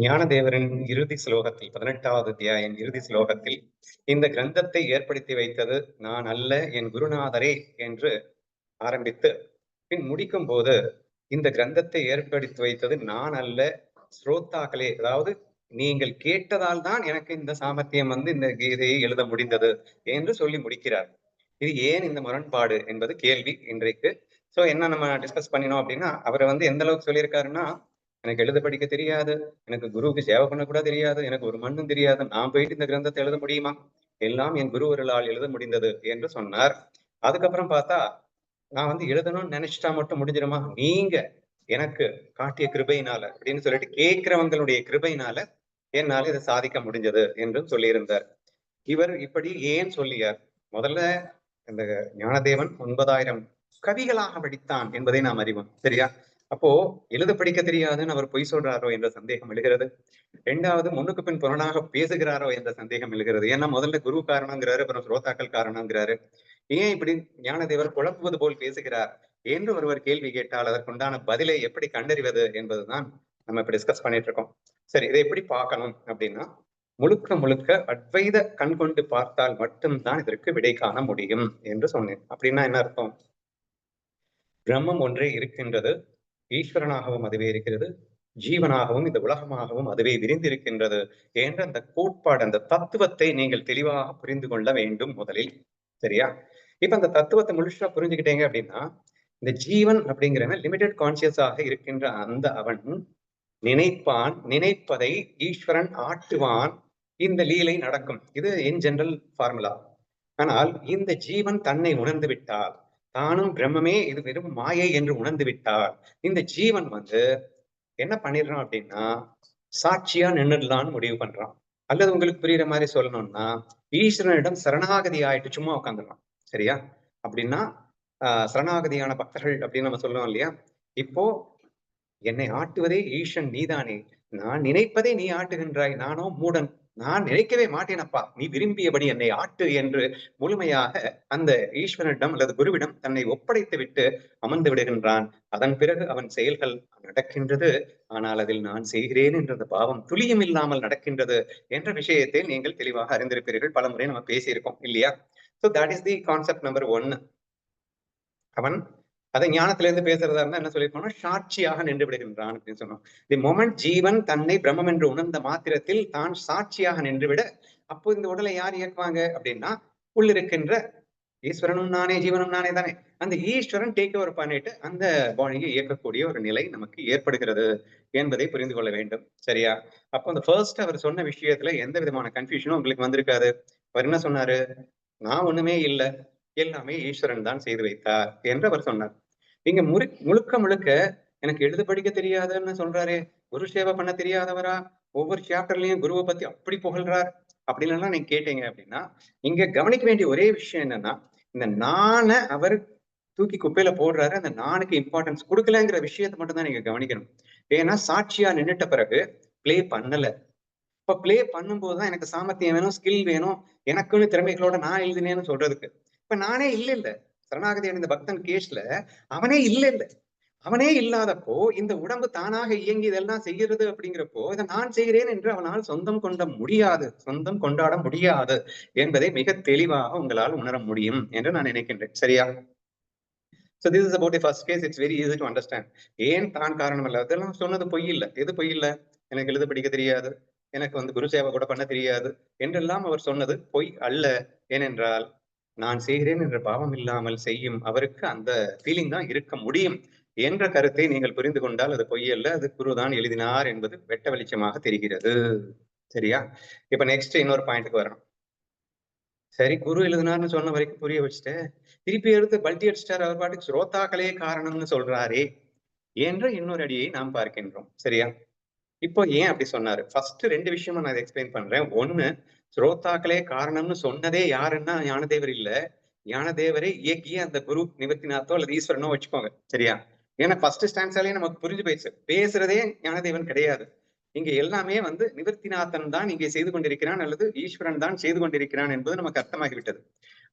ஞானதேவரின் இறுதி ஸ்லோகத்தில் பதினெட்டாவது அத்தியாயம் இறுதி ஸ்லோகத்தில் இந்த கிரந்தத்தை ஏற்படுத்தி வைத்தது நான் அல்ல என் குருநாதரே என்று ஆரம்பித்து பின் முடிக்கும் போது இந்த கிரந்தத்தை ஏற்படுத்தி வைத்தது நான் அல்ல ஸ்ரோத்தாக்களே அதாவது நீங்கள் கேட்டதால் தான் எனக்கு இந்த சாமர்த்தியம் வந்து இந்த கீதையை எழுத முடிந்தது என்று சொல்லி முடிக்கிறார். இது ஏன் இந்த முரண்பாடு என்பது கேள்வி இன்றைக்கு. சோ என்ன நம்ம டிஸ்கஸ் பண்ணினோம் அப்படின்னா அவர் வந்து எந்த அளவுக்கு சொல்லியிருக்காருன்னா எனக்கு எழுத படிக்க தெரியாது. எனக்கு குருவுக்கு சேவை பண்ண கூட தெரியாது. எனக்கு ஒரு மண்ணும் தெரியாது. நான் போயிட்டு இந்த கிரந்தத்தை எழுத முடியுமா? எல்லாம் என் குருவர்களால் எழுத முடிந்தது என்று சொன்னார். அதுக்கப்புறம் பார்த்தா நான் வந்து எழுதணும்னு நினைச்சிட்டா மட்டும் முடிஞ்சிருமா? நீங்க எனக்கு காட்டிய கிருபையினால அப்படின்னு சொல்லிட்டு கேட்கிறவங்களுடைய கிருபையினால என்னால இதை சாதிக்க முடிஞ்சது என்றும் சொல்லியிருந்தார். இவர் இப்படி ஏன் சொல்லியார்? முதல்ல இந்த ஞானதேவன் ஒன்பதாயிரம் கவிகளாக படித்தான் என்பதை நாம் அறிவோம். சரியா? அப்போ எழுத படிக்க தெரியாதுன்னு அவர் பொய் சொல்றாரோ என்ற சந்தேகம் எழுகிறது. ரெண்டாவது முன்னுக்கு பின் புறனாக பேசுகிறாரோ என்ற சந்தேகம் எழுகிறது. ஏன்னா முதல்ல குரு காரணங்கிறாரு அப்புறம் ஸ்ரோதாக்கள் காரணங்கிறாரு. ஏன் இப்படி ஞானதேவர் குழப்புவது போல் பேசுகிறார் என்று ஒருவர் கேள்வி கேட்டால் அதற்குண்டான பதிலை எப்படி கண்டறிவது என்பதுதான் நம்ம இப்ப டிஸ்கஸ் பண்ணிட்டு இருக்கோம். சரி இதை எப்படி பார்க்கணும் அப்படின்னா முழுக்க முழுக்க அத்வைத கண் கொண்டு பார்த்தால் மட்டும்தான் இதற்கு விடை காண முடியும் என்று சொன்னேன். அப்படின்னா என்ன அர்த்தம்? பிரம்மம் ஒன்றே இருக்கின்றது. ஈஸ்வரனாகவும் அதுவே இருக்கிறது ஜீவனாகவும் இந்த உலகமாகவும் அதுவே விரிந்திருக்கின்றது என்ற அந்த கோட்பாடு அந்த தத்துவத்தை நீங்கள் தெளிவாக புரிந்து கொள்ள வேண்டும் முதலில். சரியா? இப்ப அந்த தத்துவத்தை முழுசா புரிஞ்சுக்கிட்டீங்க அப்படின்னா இந்த ஜீவன் அப்படிங்கிறவன் லிமிடெட் கான்சியஸாக இருக்கின்ற அந்த அவன் நினைப்பான் நினைப்பதை ஈஸ்வரன் ஆட்டுவான். இந்த லீலை நடக்கும். இது இன் ஜெனரல் ஃபார்முலா ஆனால் இந்த ஜீவன் தன்னை உணர்ந்து விட்டால் தானும் பிரம்மமே இது வெறும் மாயை என்று உணர்ந்து விட்டார். இந்த ஜீவன் வந்து என்ன பண்ணிடுறான் அப்படின்னா சாட்சியா நின்றுடலான்னு முடிவு பண்றான். அல்லது உங்களுக்கு புரியுற மாதிரி சொல்லணும்னா ஈஸ்வரனிடம் சரணாகதி ஆயிட்டு சும்மா உட்காந்துடலாம் சரியா? அப்படின்னா ஆஹ் சரணாகதியான பக்தர்கள் அப்படின்னு நம்ம சொல்லுவோம் இல்லையா? இப்போ என்னை ஆட்டுவதே ஈஸ்வன் நீதானே. நான் நினைப்பதை நீ ஆட்டுகின்றாய். நானோ மூடன். நான் நினைக்கவே மாட்டேனப்பா. நீ விரும்பியபடி என்னை ஆட்டு என்று முழுமையாக அந்த ஈஸ்வரனிடம் அல்லது குருவிடம் தன்னை ஒப்படைத்து விட்டு அமர்ந்து விடுகின்றான். அதன் பிறகு அவன் செயல்கள் நடக்கின்றது. ஆனால் அதில் நான் செய்கிறேன் என்ற பாவம். துளியும் இல்லாமல் நடக்கின்றது என்ற விஷயத்தை நீங்கள் தெளிவாக அறிந்திருப்பீர்கள். பல முறை நம்ம பேசியிருக்கோம் இல்லையா? So that is the concept number ஒன்னு அவன் அதை ஞானத்திலிருந்து பேசுறதா இருந்தா என்ன சொல்லியிருக்கோம்னா சாட்சியாக நின்று விடுகின்றான் அப்படின்னு சொன்னோம். தி மொமெண்ட் ஜீவன் தன்னை பிரம்மம் என்று உணர்ந்த மாத்திரத்தில் தான் சாட்சியாக நின்று விட அப்போ இந்த உடலை யார் இயக்குவாங்க அப்படின்னா உள்ளிருக்கின்ற ஈஸ்வரனும் நானே ஜீவனும் நானே தானே. அந்த ஈஸ்வரன் டேக் ஓவர் பண்ணிட்டு அந்த பாடியை இயக்கக்கூடிய ஒரு நிலை நமக்கு ஏற்படுகிறது என்பதை புரிந்து கொள்ள வேண்டும். சரியா? அப்போ அந்த ஃபர்ஸ்ட் அவர் சொன்ன விஷயத்துல எந்த விதமான கன்ஃபியூஷனும் உங்களுக்கு வந்திருக்காது. அவர் என்ன சொன்னாரு? நான் ஒண்ணுமே இல்லை. எல்லாமே ஈஸ்வரன் தான் செய்து வைத்தார் என்று அவர் சொன்னார். நீங்க முழு முழுக்க முழுக்க எனக்கு எழுத படிக்க தெரியாதுன்னு சொல்றாரு குரு சேவை பண்ண தெரியாதவரா ஒவ்வொரு சாப்டர்லயும் குருவை பத்தி அப்படி புகழ்றார் அப்படின்னு நீங்க கேட்டீங்க அப்படின்னா இங்க கவனிக்க வேண்டிய ஒரே விஷயம் என்னன்னா இந்த நானை அவர் தூக்கி குப்பையில போடுறாரு அந்த நானுக்கு இம்பார்ட்டன்ஸ் கொடுக்கலங்கிற விஷயத்த மட்டும் தான் நீங்க கவனிக்கணும். ஏன்னா சாட்சியா நின்னுட்ட பிறகு பிளே பண்ணல. இப்ப பிளே பண்ணும்போது தான் எனக்கு சாமர்த்தியம் வேணும் ஸ்கில் வேணும் எனக்குன்னு திறமைகளோட நான் எழுதினேன்னு சொல்றதுக்கு. இப்ப நானே இல்ல இல்ல சரணாகதி அடைந்த பக்தன் கேஸ்ல அவனே இல்ல இல்ல அவனே இல்லாதப்போ இந்த உடம்பு தானாக இயங்கி இதெல்லாம் செய்கிறது அப்படிங்கிறப்போ இதை நான் செய்கிறேன் என்று அவனால் சொந்தம் கொண்ட முடியாது. சொந்தம் கொண்டாட முடியாது என்பதை மிக தெளிவாக உங்களால் உணர முடியும் என்று நான் நினைக்கின்றேன். சரியா? So this is about first case it's very easy to understand ஏன் தான் காரணம் இல்ல? அதெல்லாம் சொன்னது பொய் இல்ல. எது பொய் இல்ல? எனக்கு எழுத படிக்க தெரியாது. எனக்கு வந்து குரு சேவை கூட பண்ண தெரியாது. என்றெல்லாம் அவர் சொன்னது பொய் அல்ல. ஏனென்றால் நான் செய்கிறேன் என்ற பாவம் இல்லாமல் செய்யும் அவருக்கு அந்த ஃபீலிங் தான் இருக்க முடியும் என்ற கருத்தை நீங்கள் புரிந்து கொண்டால் அது பொய்யல்ல அது குருதான் எழுதினார் என்பது வெட்ட வெளிச்சமாக தெரிகிறது. சரியா? இப்ப நெக்ஸ்ட் இன்னொரு பாயிண்ட்டுக்கு வரணும். சரி குரு எழுதினார்னு சொன்ன வரைக்கும் புரிய வச்சுட்டு திருப்பி எடுத்து பல்டி அடிச்சிட்டார் அவர் பாட்டுக்கு ஸ்ரோதாக்களே காரணம்னு சொல்றாரே என்ற இன்னொரு அடியை நாம் பார்க்கின்றோம். சரியா? இப்போ ஏன் அப்படி சொன்னாரு? ஃபர்ஸ்ட் ரெண்டு விஷயமா நான் எக்ஸ்பிளைன் பண்றேன். ஒண்ணு ஸ்ரோதாக்களே காரணம்னு சொன்னதே யாருன்னா ஞானதேவர் இல்ல. ஞானதேவரை இயக்கிய அந்த குரு நிவர்த்திநாத்தோ அல்லது ஈஸ்வரனோ வச்சுக்கோங்க. சரியா? ஏன்னா ஃபர்ஸ்ட் ஸ்டான்ஸாலே நமக்கு புரிஞ்சு போயிடுச்சு. பேசுறதே ஞானதேவன் கிடையாது. இங்க எல்லாமே வந்து நிவர்த்திநாதன் தான் இங்கே செய்து கொண்டிருக்கிறான் அல்லது ஈஸ்வரன் தான் செய்து கொண்டிருக்கிறான் என்பது நமக்கு அர்த்தமாகிவிட்டது.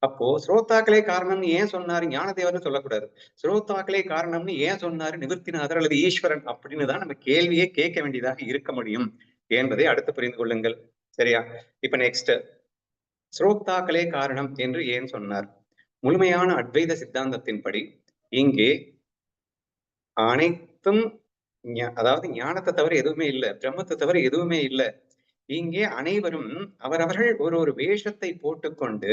அப்போ ஸ்ரோதாக்களே காரணம்னு ஏன் சொன்னாரு ஞானதேவர்னு சொல்லக்கூடாது. ஸ்ரோதாக்களே காரணம்னு ஏன் சொன்னாரு நிவர்த்திநாதர் அல்லது ஈஸ்வரன் அப்படின்னு தான் நம்ம கேள்வியே கேட்க வேண்டியதாக இருக்க முடியும் என்பதை அடுத்து புரிந்து கொள்ளுங்கள். சரியா? இப்ப நெக்ஸ்ட் ஸ்ரோக்தாக்களே காரணம் என்று ஏன் சொன்னார்? முழுமையான அத்வைத சித்தாந்தத்தின்படி இங்கே அனைத்தும் அதாவது ஞானத்தை தவிர எதுவுமே இல்லை பிரம்மத்தை தவிர எதுவுமே இல்லை. இங்கே அனைவரும் அவரவர்கள் ஒரு ஒரு வேஷத்தை போட்டுக்கொண்டு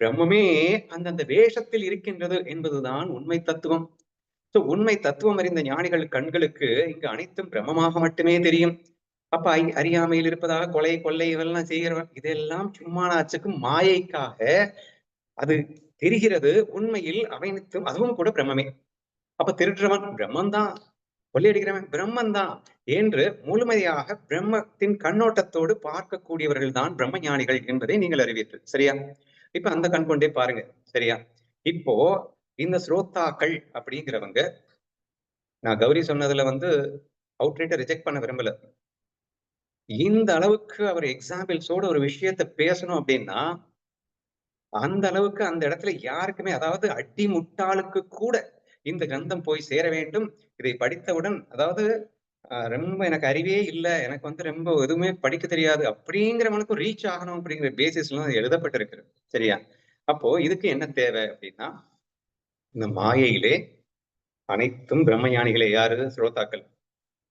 பிரம்மமே அந்தந்த வேஷத்தில் இருக்கின்றது என்பதுதான் உண்மை தத்துவம். உண்மை தத்துவம் அறிந்த ஞானிகள் கண்களுக்கு இங்கு அனைத்தும் பிரம்மமாக மட்டுமே தெரியும். அப்ப அறியாமையில் இருப்பதாக கொலை கொள்ளை இதெல்லாம் செய்கிறவன். இதெல்லாம் சும்மானாச்சுக்கும் மாயைக்காக அது தெரிகிறது. உண்மையில் அவனித்து அதுவும் கூட பிரம்மமே. அப்ப திருடுறவன் பிரம்மந்தான். கொள்ளையடிக்கிறவன் பிரம்மன் தான் என்று முழுமையாக பிரம்மத்தின் கண்ணோட்டத்தோடு பார்க்கக்கூடியவர்கள் தான் பிரம்ம ஞானிகள் என்பதை நீங்கள் அறிவீர்கள். சரியா? இப்ப அந்த கண் கொண்டே பாருங்க. சரியா? இப்போ இந்த ஸ்ரோத்தாக்கள் அப்படிங்கிறவங்க நான் கௌரி சொன்னதுல வந்து அவுட்ரேட்டை ரிஜெக்ட் பண்ண விரும்பல. இந்த அளவுக்கு அவர் எக்ஸாம்பிள்ஸோட ஒரு விஷயத்த பேசணும் அப்படின்னா அந்த அளவுக்கு அந்த இடத்துல யாருக்குமே அதாவது அடி முட்டாளுக்கு கூட இந்த கிரந்தம் போய் சேர வேண்டும். இதை படித்தவுடன் அதாவது ரொம்ப எனக்கு அறிவே இல்லை எனக்கு வந்து ரொம்ப எதுவுமே படிக்க தெரியாது அப்படிங்கிறவனுக்கும் ரீச் ஆகணும் அப்படிங்கிற பேசிஸ்லாம் எழுதப்பட்டிருக்கு சரியா? அப்போ இதுக்கு என்ன தேவை அப்படின்னா இந்த மாயையிலே அனைத்தும் பிரம்மஞானிகளே. யாரு? ஸ்ரோதாக்கள்.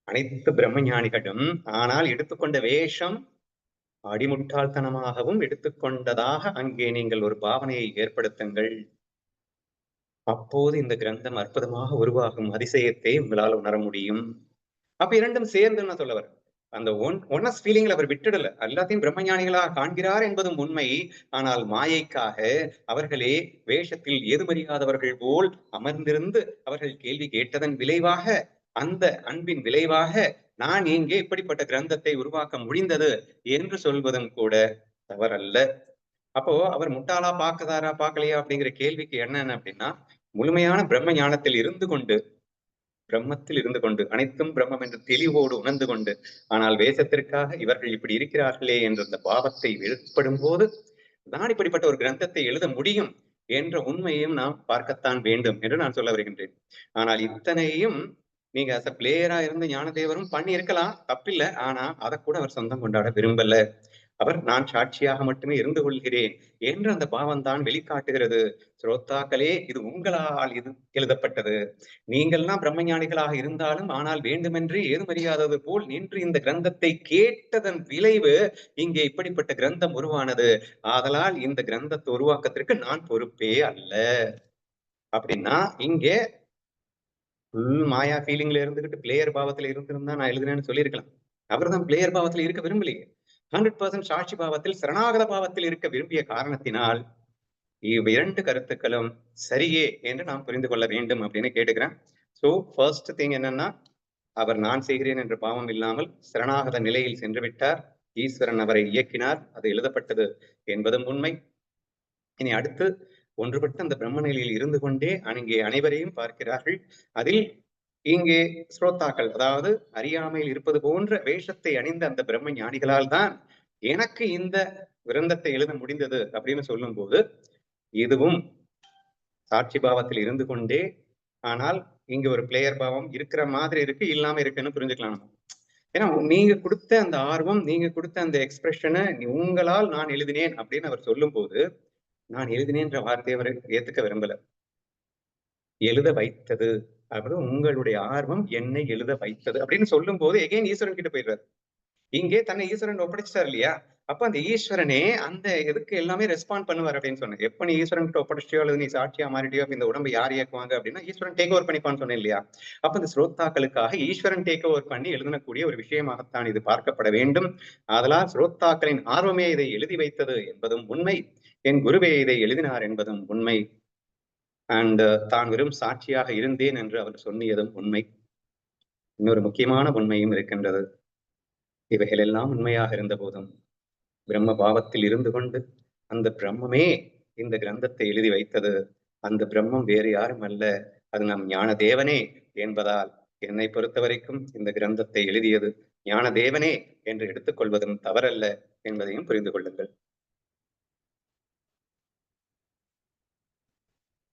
அனைத்து பிரம்மஞானிகளும் ஆனால் எடுத்துக்கொண்ட வேஷம் அடிமுட்டாள்தனமாகவும் எடுத்துக்கொண்டதாக அங்கே நீங்கள் ஒரு பாவனையை ஏற்படுத்துங்கள். அப்போது இந்த கிரந்தம் அற்புதமாக உருவாகும் அதிசயத்தை உங்களால் உணர முடியும். அப்ப இரண்டும் சேர்ந்து நான் சொல்ல அந்த ஒன் ஒன்னஸ் ஃபீலிங்ல அவர் விட்டுடல. எல்லாத்தையும் பிரம்மஞானிகளாக காண்கிறார் என்பதும் உண்மை. ஆனால் மாயைக்காக அவர்களே வேஷத்தில் ஏதுமறியாதவர்கள் போல் அமர்ந்திருந்து அவர்கள் கேள்வி கேட்டதன் விளைவாக அந்த அன்பின் விளைவாக நான் இங்கே இப்படிப்பட்ட கிரந்தத்தை உருவாக்க முடிந்தது என்று சொல்வதும் கூட தவறல்ல. அப்போ அவர் முட்டாளா பாக்குதாரா பாக்கலையா அப்படிங்கிற கேள்விக்கு என்னன்னு அப்படின்னா முழுமையான பிரம்ம ஞானத்தில் இருந்து கொண்டு பிரம்மத்தில் இருந்து கொண்டு அனைத்தும் பிரம்மம் என்று தெளிவோடு உணர்ந்து கொண்டு ஆனால் வேஷத்திற்காக இவர்கள் இப்படி இருக்கிறார்களே என்ற அந்த பாவத்தை வெளிப்படும் போது நான் இப்படிப்பட்ட ஒரு கிரந்தத்தை எழுத முடியும் என்ற உண்மையையும் நாம் பார்க்கத்தான் வேண்டும் என்று நான் சொல்ல வருகின்றேன். ஆனால் இத்தனையும் நீங்க அஸ் அ பிளேயரா இருந்த ஞானதேவரும் பண்ணி இருக்கலாம் தப்பில்லை. ஆனா அதை கூட அவர் சொந்தம் கொண்டாட விரும்பல. அவர் நான் சாட்சியாக மட்டுமே இருந்து கொள்கிறேன் என்று அந்த பாவம் தான் வெளிக்காட்டுகிறது. ஸ்ரோத்தாக்களே இது உங்களால் இது எழுதப்பட்டது. நீங்கள்லாம் பிரம்மஞானிகளாக இருந்தாலும் ஆனால் வேண்டுமென்றே ஏதுமறியாதது போல் நின்று இந்த கிரந்தத்தை கேட்டதன் விளைவு இங்கே இப்படிப்பட்ட கிரந்தம் உருவானது. ஆதலால் இந்த கிரந்தத்தை உருவாக்கத்திற்கு நான் பொறுப்பே அல்ல. அப்படின்னா இங்கே ஃபுல் மாயா ஃபீலிங்ல இருந்துகிட்டு பிளேயர் பாவத்துல இருந்திருந்தா நான் எழுதுனேன்னு சொல்லியிருக்கலாம். அவர் தான் பிளேயர் பாவத்துல இருக்க விரும்பலையே. ஹண்ட்ரட் பர்சன்ட் சாட்சி பாவத்தில் சரணாகத பாவத்தில் இருக்க விரும்பிய காரணத்தினால் இவ் இரண்டு கருத்துக்களும் சரியே என்று நாம் புரிந்து கொள்ள வேண்டும் அப்படின்னு கேட்டுக்கிறேன். சோ ஃபர்ஸ்ட் திங் என்னன்னா அவர் நான் செய்கிறேன் என்ற பாவம் இல்லாமல் சரணாகத நிலையில் சென்று விட்டார். ஈஸ்வரன் அவரை இயக்கினார். அது எழுதப்பட்டது என்பதும் உண்மை. இனி அடுத்து ஒன்றுபட்ட அந்த பிரம்ம நிலையில் இருந்து கொண்டே அங்கே அனைவரையும் பார்க்கிறார்கள். அதில் இங்கே ஸ்ரோத்தாக்கள் அதாவது அறியாமையில் இருப்பது போன்ற வேஷத்தை அணிந்த அந்த பிரம்ம ஞானிகளால் தான் எனக்கு இந்த விரந்தத்தை எழுத முடிந்தது அப்படின்னு சொல்லும் போது இதுவும் சாட்சி பாவத்தில் இருந்து கொண்டே ஆனால் இங்க ஒரு பிளேயர் பாவம் இருக்கிற மாதிரி இருக்கு இல்லாம இருக்குன்னு புரிஞ்சுக்கலாம் நம்ம. ஏன்னா நீங்க கொடுத்த அந்த ஆர்வம் நீங்க கொடுத்த அந்த எக்ஸ்பிரஷனை உங்களால் நான் எழுதினேன் அப்படின்னு அவர் சொல்லும் போது நான் எழுதினேன்ற வார்த்தையை அவர் ஏத்துக்க விரும்பல. எழுத வைத்தது. அதாவது உங்களுடைய ஆர்வம் என்னை எழுத வைத்தது அப்படின்னு சொல்லும் போது எகைன் ஈஸ்வரன் கிட்ட போயிடுறாரு. இங்கே தன்னை ஈஸ்வரன் ஒப்படைச்சிட்டார் இல்லையா? அப்ப அந்த ஈஸ்வரனே அந்த இதுக்கு எல்லாமே ரெஸ்பாண்ட் பண்ணுவார் அப்படின்னு சொன்னேன் எப்ப நீ ஈஸ்வரன் கிட்ட ஒப்படைச்சியோ அல்லது நீ சாட்சியா மாறிட்டியோ இந்த உடம்பு யார் இயக்குவாங்க அப்படின்னா ஈஸ்வரன் டேக் ஓவர் பண்ணிப்பான்னு சொன்னேன் இல்லையா? அப்ப இந்த ஸ்ரோத்தாக்களுக்காக ஈஸ்வரன் டேக் ஓவர் பண்ணி எழுதக்கூடிய ஒரு விஷயமாகத்தான் இது பார்க்கப்பட வேண்டும். அதனால் ஸ்ரோத்தாக்களின் ஆர்வமே இதை எழுதி வைத்தது என்பதும் உண்மை. என் குருவே இதை எழுதினார் என்பதும் உண்மை. அண்ட் தான் வெறும் சாட்சியாக இருந்தேன் என்று அவர் சொன்னியதும் உண்மை. இன்னொரு முக்கியமான உண்மையும் இருக்கின்றது. இவைகள் எல்லாம் உண்மையாக இருந்த போதும் பிரம்ம பாவத்தில் இருந்து கொண்டு அந்த பிரம்மமே இந்த கிரந்தத்தை எழுதி வைத்தது. அந்த பிரம்மம் வேறு யாரும் அல்ல. அது நம் ஞான தேவனே என்பதால் என்னை பொறுத்த வரைக்கும் இந்த கிரந்தத்தை எழுதியது ஞான தேவனே என்று எடுத்துக்கொள்வதும் தவறல்ல என்பதையும் புரிந்து கொள்ளுங்கள்.